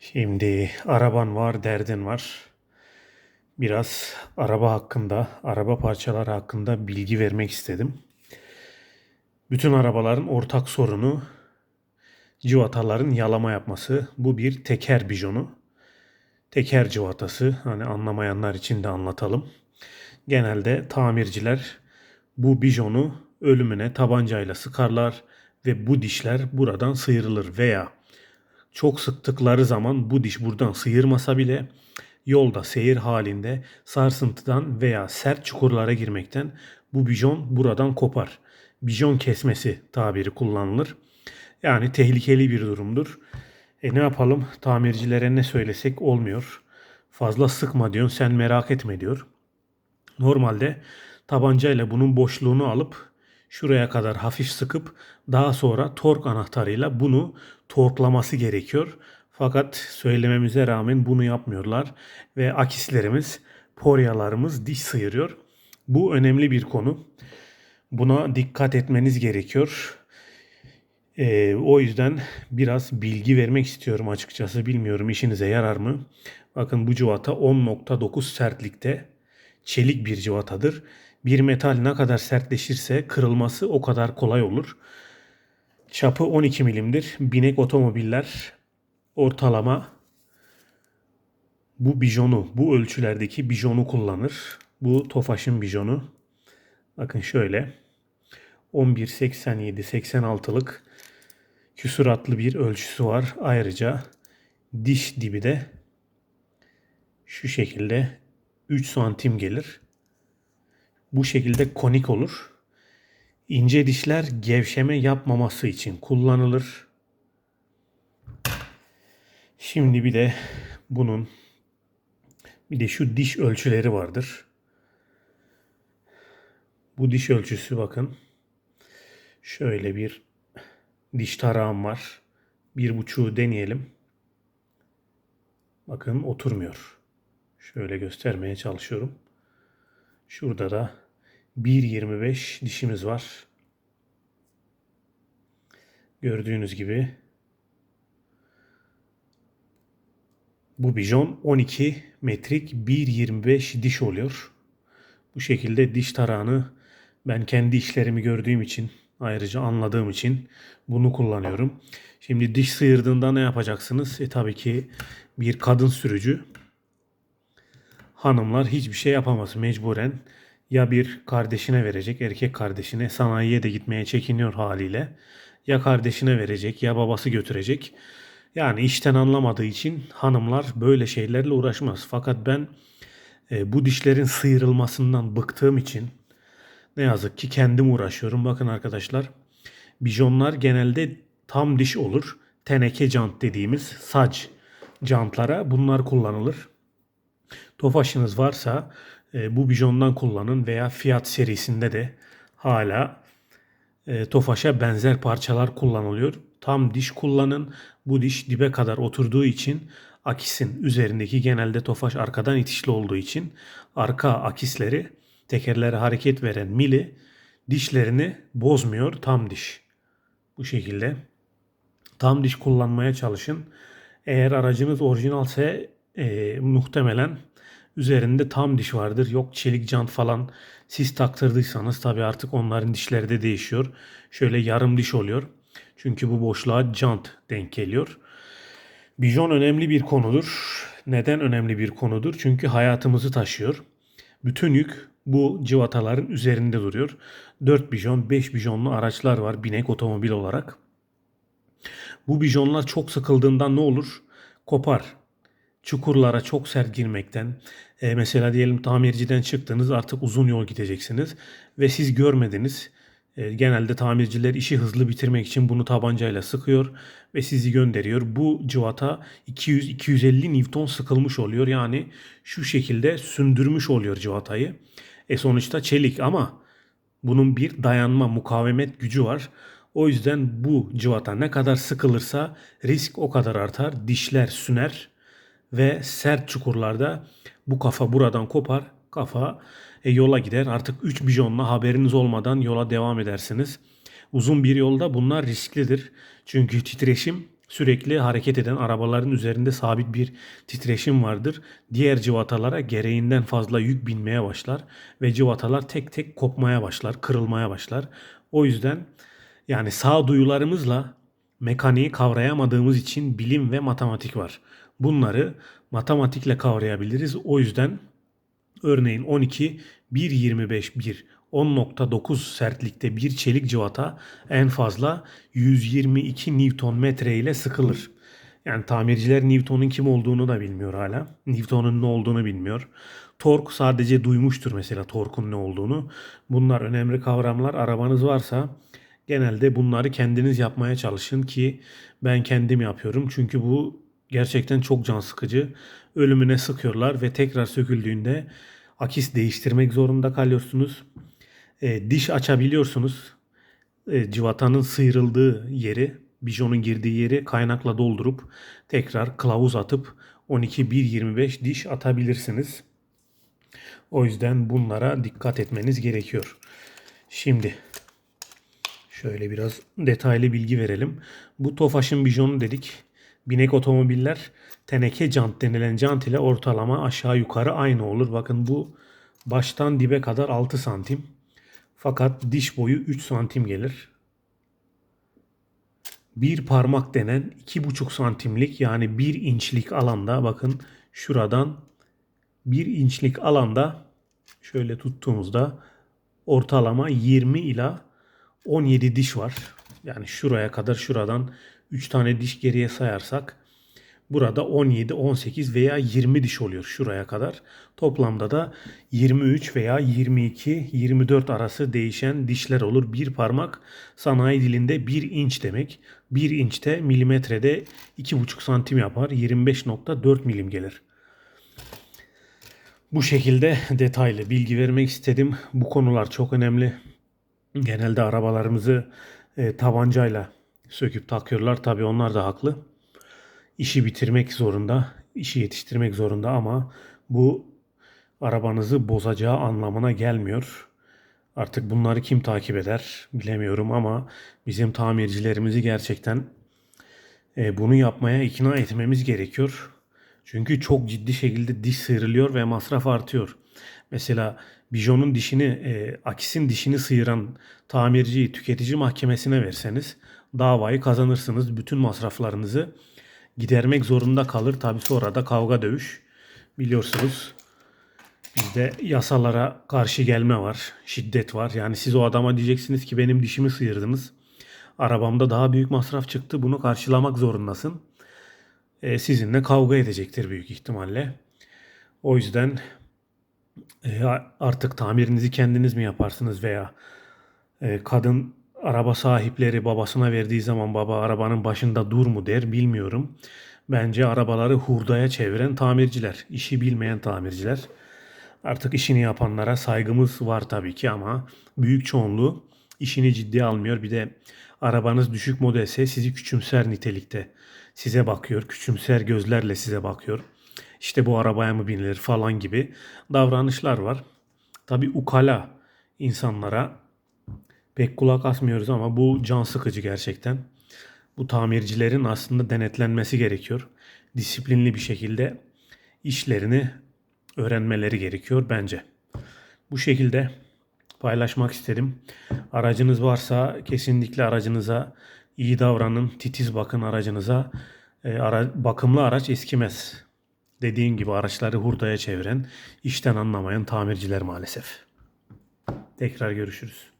Şimdi araban var, derdin var. Biraz araba hakkında, araba parçaları hakkında bilgi vermek istedim. Bütün arabaların ortak sorunu civataların yalama yapması. Bu bir teker bijonu. Teker civatası. Hani anlamayanlar için de anlatalım. Genelde tamirciler bu bijonu ölümüne tabancayla sıkarlar ve bu dişler buradan sıyrılır veya çok sıktıkları zaman bu diş buradan sıyırmasa bile yolda seyir halinde sarsıntıdan veya sert çukurlara girmekten bu bijon buradan kopar. Bijon kesmesi tabiri kullanılır. Yani tehlikeli bir durumdur. E ne yapalım? Tamircilere ne söylesek olmuyor. Fazla sıkma diyorsun, sen merak etme diyor. Normalde tabancayla bunun boşluğunu alıp şuraya kadar hafif sıkıp daha sonra tork anahtarıyla bunu torklaması gerekiyor. Fakat söylememize rağmen bunu yapmıyorlar ve akislerimiz, poryalarımız diş sıyırıyor. Bu önemli bir konu. Buna dikkat etmeniz gerekiyor. Ee, o yüzden biraz bilgi vermek istiyorum açıkçası. Bilmiyorum işinize yarar mı? Bakın bu civata 10.9 sertlikte çelik bir civatadır. Bir metal ne kadar sertleşirse kırılması o kadar kolay olur. Çapı 12 milimdir. Binek otomobiller ortalama bu bijonu, bu ölçülerdeki bijonu kullanır. Bu Tofaş'ın bijonu. Bakın şöyle. 11.87-86'lık küsuratlı bir ölçüsü var. Ayrıca diş dibi de şu şekilde 3 santim gelir. Bu şekilde konik olur. İnce dişler gevşeme yapmaması için kullanılır. Şimdi bir de bunun bir de şu diş ölçüleri vardır. Bu diş ölçüsü bakın. Şöyle bir diş tarağım var. Bir buçuğu deneyelim. Bakın oturmuyor. Şöyle göstermeye çalışıyorum. Şurada da 1.25 dişimiz var. Gördüğünüz gibi bu bijon 12 metrik 1.25 diş oluyor. Bu şekilde diş tarağını ben kendi işlerimi gördüğüm için ayrıca anladığım için bunu kullanıyorum. Şimdi diş sıyırdığında ne yapacaksınız? E tabii ki bir kadın sürücü hanımlar hiçbir şey yapamaz mecburen ya bir kardeşine verecek erkek kardeşine sanayiye de gitmeye çekiniyor haliyle ya kardeşine verecek ya babası götürecek. Yani işten anlamadığı için hanımlar böyle şeylerle uğraşmaz. Fakat ben e, bu dişlerin sıyrılmasından bıktığım için ne yazık ki kendim uğraşıyorum. Bakın arkadaşlar bijonlar genelde tam diş olur. Teneke jant dediğimiz sac jantlara bunlar kullanılır. Tofaşınız varsa e, bu bijondan kullanın veya Fiat serisinde de hala e, Tofaş'a benzer parçalar kullanılıyor. Tam diş kullanın. Bu diş dibe kadar oturduğu için akisin üzerindeki genelde Tofaş arkadan itişli olduğu için arka akisleri tekerlere hareket veren mili dişlerini bozmuyor tam diş. Bu şekilde tam diş kullanmaya çalışın. Eğer aracınız orijinalse e, muhtemelen üzerinde tam diş vardır. Yok çelik jant falan siz taktırdıysanız tabi artık onların dişleri de değişiyor. Şöyle yarım diş oluyor. Çünkü bu boşluğa jant denk geliyor. Bijon önemli bir konudur. Neden önemli bir konudur? Çünkü hayatımızı taşıyor. Bütün yük bu civataların üzerinde duruyor. 4 bijon, 5 bijonlu araçlar var binek otomobil olarak. Bu bijonlar çok sıkıldığında ne olur? Kopar. Çukurlara çok sert girmekten, e, mesela diyelim tamirciden çıktınız artık uzun yol gideceksiniz ve siz görmediniz. E, genelde tamirciler işi hızlı bitirmek için bunu tabancayla sıkıyor ve sizi gönderiyor. Bu cıvata 200-250 Newton sıkılmış oluyor. Yani şu şekilde sündürmüş oluyor cıvatayı. E sonuçta çelik ama bunun bir dayanma, mukavemet gücü var. O yüzden bu cıvata ne kadar sıkılırsa risk o kadar artar. Dişler süner ve sert çukurlarda bu kafa buradan kopar. Kafa e, yola gider. Artık 3 bijonla haberiniz olmadan yola devam edersiniz. Uzun bir yolda bunlar risklidir. Çünkü titreşim Sürekli hareket eden arabaların üzerinde sabit bir titreşim vardır. Diğer civatalara gereğinden fazla yük binmeye başlar ve civatalar tek tek kopmaya başlar, kırılmaya başlar. O yüzden yani sağduyularımızla mekaniği kavrayamadığımız için bilim ve matematik var. Bunları matematikle kavrayabiliriz. O yüzden örneğin 12 1.25 1 10.9 sertlikte bir çelik civata en fazla 122 Newton metre ile sıkılır. Yani tamirciler Newton'un kim olduğunu da bilmiyor hala. Newton'un ne olduğunu bilmiyor. Tork sadece duymuştur mesela torkun ne olduğunu. Bunlar önemli kavramlar. Arabanız varsa genelde bunları kendiniz yapmaya çalışın ki ben kendim yapıyorum. Çünkü bu gerçekten çok can sıkıcı. Ölümüne sıkıyorlar ve tekrar söküldüğünde akis değiştirmek zorunda kalıyorsunuz. E, diş açabiliyorsunuz. E, civatanın sıyrıldığı yeri, bijonun girdiği yeri kaynakla doldurup tekrar kılavuz atıp 12-1-25 diş atabilirsiniz. O yüzden bunlara dikkat etmeniz gerekiyor. Şimdi şöyle biraz detaylı bilgi verelim. Bu Tofaş'ın bijonu dedik. Binek otomobiller teneke jant denilen jant ile ortalama aşağı yukarı aynı olur. Bakın bu baştan dibe kadar 6 santim. Fakat diş boyu 3 santim gelir. Bir parmak denen 2,5 santimlik yani 1 inçlik alanda bakın şuradan 1 inçlik alanda şöyle tuttuğumuzda ortalama 20 ila 17 diş var. Yani şuraya kadar şuradan 3 tane diş geriye sayarsak burada 17, 18 veya 20 diş oluyor şuraya kadar. Toplamda da 23 veya 22, 24 arası değişen dişler olur. Bir parmak sanayi dilinde 1 inç demek. 1 inçte milimetrede 2,5 santim yapar. 25.4 milim gelir. Bu şekilde detaylı bilgi vermek istedim. Bu konular çok önemli. Genelde arabalarımızı e, tabancayla söküp takıyorlar. Tabii onlar da haklı. İşi bitirmek zorunda, işi yetiştirmek zorunda ama bu arabanızı bozacağı anlamına gelmiyor. Artık bunları kim takip eder bilemiyorum ama bizim tamircilerimizi gerçekten e, bunu yapmaya ikna etmemiz gerekiyor. Çünkü çok ciddi şekilde diş sıyrılıyor ve masraf artıyor. Mesela bijonun dişini, e, akisin dişini sıyıran tamirciyi tüketici mahkemesine verseniz davayı kazanırsınız. Bütün masraflarınızı gidermek zorunda kalır. Tabi sonra da kavga dövüş. Biliyorsunuz bizde yasalara karşı gelme var. Şiddet var. Yani siz o adama diyeceksiniz ki benim dişimi sıyırdınız. Arabamda daha büyük masraf çıktı. Bunu karşılamak zorundasın. E, sizinle kavga edecektir büyük ihtimalle. O yüzden e, artık tamirinizi kendiniz mi yaparsınız veya e, kadın araba sahipleri babasına verdiği zaman baba arabanın başında dur mu der bilmiyorum. Bence arabaları hurdaya çeviren tamirciler, işi bilmeyen tamirciler. Artık işini yapanlara saygımız var tabii ki ama büyük çoğunluğu işini ciddiye almıyor. Bir de arabanız düşük modelse sizi küçümser nitelikte. Size bakıyor, küçümser gözlerle size bakıyor. İşte bu arabaya mı binilir falan gibi davranışlar var. Tabii ukala insanlara pek kulak asmıyoruz ama bu can sıkıcı gerçekten. Bu tamircilerin aslında denetlenmesi gerekiyor. Disiplinli bir şekilde işlerini öğrenmeleri gerekiyor bence. Bu şekilde paylaşmak istedim. Aracınız varsa kesinlikle aracınıza iyi davranın, titiz bakın aracınıza. E, ara, bakımlı araç eskimez. Dediğim gibi araçları hurdaya çeviren, işten anlamayan tamirciler maalesef. Tekrar görüşürüz.